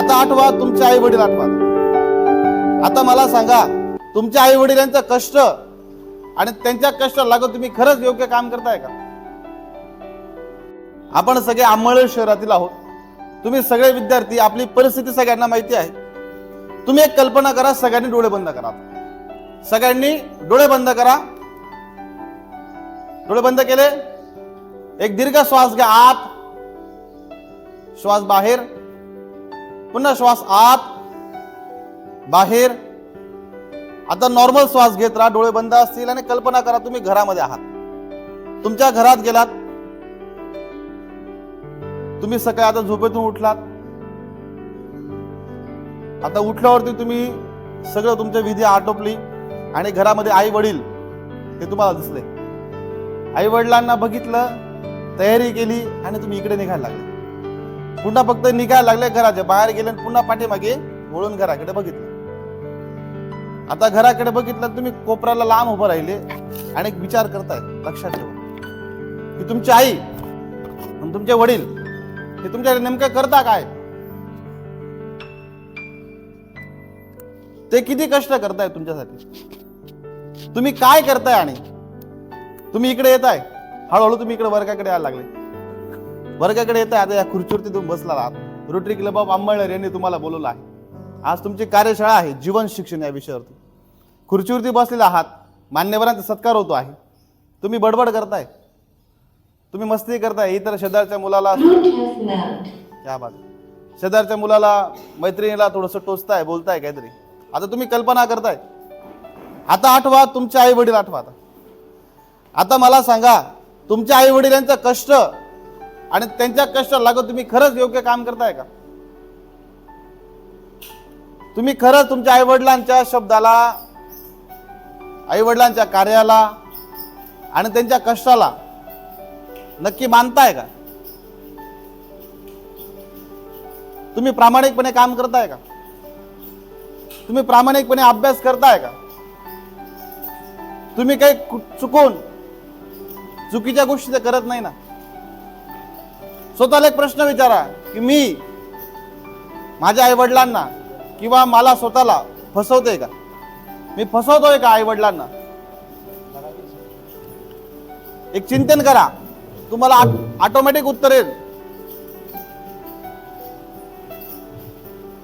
आता आठवा तुमचे आई वडील आठवा. आता मला सांगा तुमच्या आई वडिलांचं कष्ट आणि त्यांच्या कष्ट लागून तुम्ही खरंच योग्य काम करताय का? आपण सगळे आंबळे शहरातील आहोत. तुम्ही सगळे विद्यार्थी आपली परिस्थिती सगळ्यांना माहिती आहे. तुम्ही एक कल्पना करा सगळ्यांनी डोळे बंद करा. सगळ्यांनी डोळे बंद करा. डोळे बंद केले. एक दीर्घ श्वास घ्या. आत. श्वास बाहेर. पुन्हा श्वास आत बाहेर. आता नॉर्मल श्वास घेत राहा डोळे बंद असतील आणि कल्पना करा तुम्ही घरामध्ये आहात. तुमच्या घरात गेलात. तुम्ही सकाळी आता झोपेतून उठलात. आता उठल्यावरती तुम्ही सगळं तुमच्या विधी आटोपली आणि घरामध्ये आई वडील हे तुम्हाला दिसले. आई वडिलांना बघितलं तयारी केली आणि तुम्ही इकडे निघायला लागले. पुन्हा फक्त निघायला लागले घराच्या बाहेर गेले आणि पुन्हा पाठीमागे वळून घराकडे बघितलं. आता घराकडे बघितलं तुम्ही कोपऱ्याला लांब उभं राहिले आणि एक विचार करताय लक्षात ठेवा. की तुमची आई आणि तुमचे वडील हे तुमच्या नेमकं करता काय? ते किती कष्ट करताय तुमच्यासाठी? तुम्ही काय करताय आणि? तुम्ही इकडे येताय. हळूहळू तुम्ही इकडे वर्गाकडे यायला लागले. वर्गाकडे येताय आता या खुर्चीवरती तुम्ही बसला आहात रोटरी क्लब ऑफ आंबळनेर यांनी तुम्हाला बोलवलं आहे. आज तुमची कार्यशाळा आहे जीवन शिक्षण या विषयावरती. खुर्चीवरती बसलेला आहात मान्यवरांचा सत्कार होतो आहे. तुम्ही बडबड करताय. तुम्ही मस्ती करताय इतर शेजारच्या मुलाला Bluetooth mode. या बात शेजारच्या मुलाला मैत्रिणीला थोडस टोचताय बोलताय काहीतरी. आता तुम्ही कल्पना करताय. आता आठवा तुमचे आई वडील आठवा आता. आता मला सांगा तुमच्या आई वडिलांचं कष्ट आणि त्यांच्या कष्ट लागून तुम्ही खरंच योग्य काम करताय का? तुम्ही खरंच तुमच्या आई वडिलांच्या शब्दाला आई वडिलांच्या कार्याला आणि त्यांच्या कष्टाला नक्की मानताय का? तुम्ही प्रामाणिकपणे काम करताय का? तुम्ही प्रामाणिकपणे अभ्यास करताय का? तुम्ही काही चुकून चुकीच्या गोष्टी तर करत नाही ना? स्वतःला एक प्रश्न विचारा की मी माझ्या आईवडिलांना किंवा मला स्वतःला फसवतोय का? मी फसवतोय का आईवडिलांना? एक चिंतन करा. तुम्हाला ऑटोमॅटिक उत्तर येईल.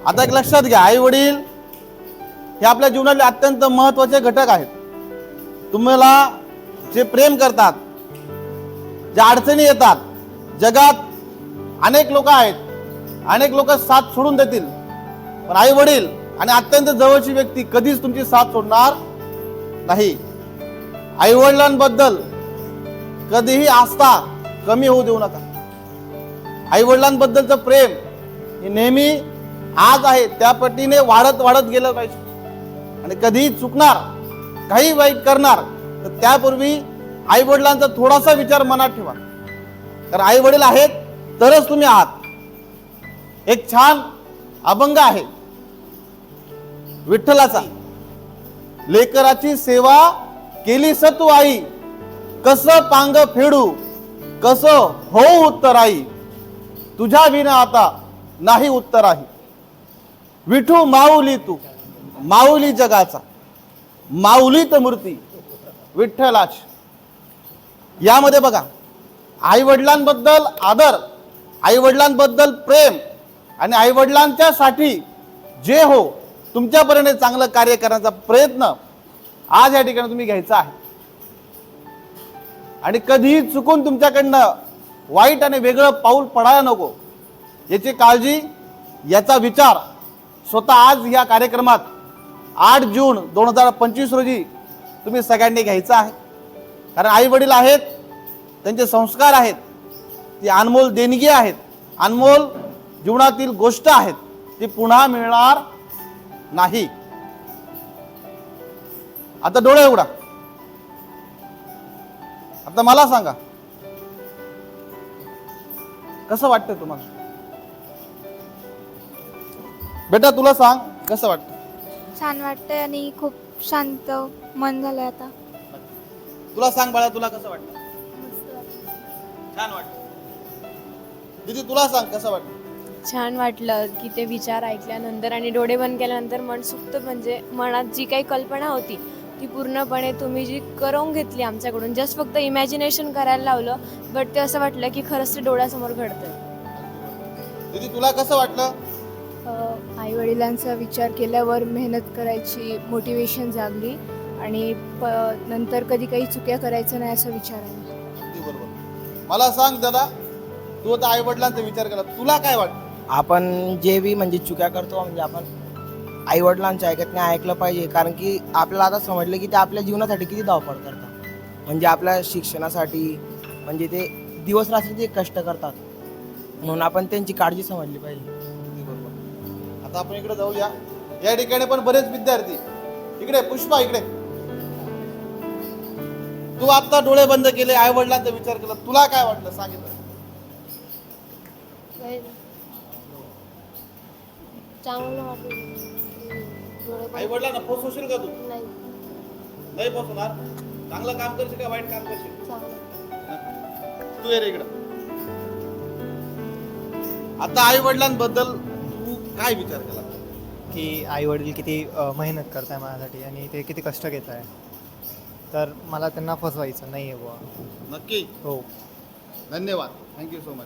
आता एक लक्षात घ्या आई वडील हे आपल्या जीवनातले अत्यंत महत्त्वाचे घटक आहेत. तुम्हाला जे प्रेम करतात ज्या अडचणी येतात जगात अनेक लोक आहेत. अनेक लोक साथ सोडून देतील. पण आई वडील आणि अत्यंत जवळची व्यक्ती कधीच तुमची साथ सोडणार नाही. आई वडिलांबद्दल कधीही आस्था कमी होऊ देऊ नका. आई वडिलांबद्दलचं प्रेम हे नेहमी आज आहे त्या पटीने वाढत वाढत गेलं पाहिजे. आणि कधीही चुकणार काही वाईट करणार तर त्यापूर्वी आई वडिलांचा थोडासा विचार मनात ठेवा. कारण आई वडील आहेत तरच तुम्ही आहात. एक छान अभंग आहे. विठ्ठलाचा. लेकराची सेवा केली सतू आई. कस पांग फेडू कस उत्तर उत्तराई तुझ्या विना आता नाही उत्तर आहे. विठू माऊली तू माऊली जगाचा. माऊलीत मूर्ती विठ्ठलाच. यामध्ये बघा आई वडिलांबद्दल आदर. आईवडिलांबद्दल प्रेम आणि आईवडिलांच्यासाठी जे हो तुमच्यापर्यंत चांगलं कार्य करण्याचा प्रयत्न आज या ठिकाणी तुम्ही घ्यायचा आहे. आणि कधीही चुकून तुमच्याकडनं वाईट आणि वेगळं पाऊल पडायला नको. याची काळजी याचा विचार स्वतः आज या कार्यक्रमात आठ जून दोन हजार पंचवीस रोजी तुम्ही सगळ्यांनी घ्यायचा आहे. कारण आई वडील आहेत त्यांचे संस्कार आहेत ती अनमोल देणगी आहेत. अनमोल जीवनातील गोष्ट आहेत. ती पुन्हा मिळणार नाही. आता डोळे उघडा. आता मला सांगा. कसं वाटतंय तुम्हाला? बेटा तुला सांग कसं वाटतं छान वाटतंय आणि खूप शांत मन झालंय आता. तुला सांग बाळा तुला कसं वाटतं छान वाटतं दीदी तुला सांग कसं वाटतं छान वाटलं की ते विचार ऐकल्यानंतर आणि डोळे बंद केल्यानंतर मनसुक्त म्हणजे मनात जी काही कल्पना होती ती पूर्णपणे तुम्ही जी करवून घेतली आमच्याकडून जस्ट फक्त इमॅजिनेशन करायला लावलं बट ते असं वाटलं की खरंच ते डोळ्यासमोर घडतं दीदी तुला कसं वाटलं? आई वडिलांचा विचार केल्यावर मेहनत करायची मोटिवेशन जागली आणि प नंतर कधी काही चुक्या करायचं नाही असा विचार आहे अगदी बरोबर. मला सांग दादा तू आता आई वडिलांचा विचार केला तुला काय वाटतं? आपण जे बी म्हणजे चुक्या करतो म्हणजे आपण आई वडिलांच्या ऐकत नाही ऐकलं पाहिजे. कारण की आपल्याला आता समजलं की ते आपल्या जीवनासाठी किती धावपळ करतात. म्हणजे आपल्या शिक्षणासाठी म्हणजे ते दिवस रात्री ते कष्ट करतात. म्हणून आपण त्यांची काळजी समजली पाहिजे. अगदी बरोबर. आता आपण इकडे जाऊया. या ठिकाणी पण बरेच विद्यार्थी. इकडे पुष्पा इकडे. तू आता डोळे बंद केले आई वडिलांचा विचार केला. तुला काय वाटलं सांगितलं. चांगलं वाटलं. आई वडिलांना पोचवशील का तू? नाही. नाही पोचवणार चांगलं काम करशील का वाईट काम करशील? चांगलं. तू ये रे इकडं. आता आई वडिलांबद्दल तू काय विचार केला? की आई वडील किती अ, मेहनत करत आहे माझ्यासाठी आणि ते किती कष्ट घेत आहे तर मला त्यांना फसवायचं नाही आहे बुवा. नक्की? हो. धन्यवाद. Thank you so much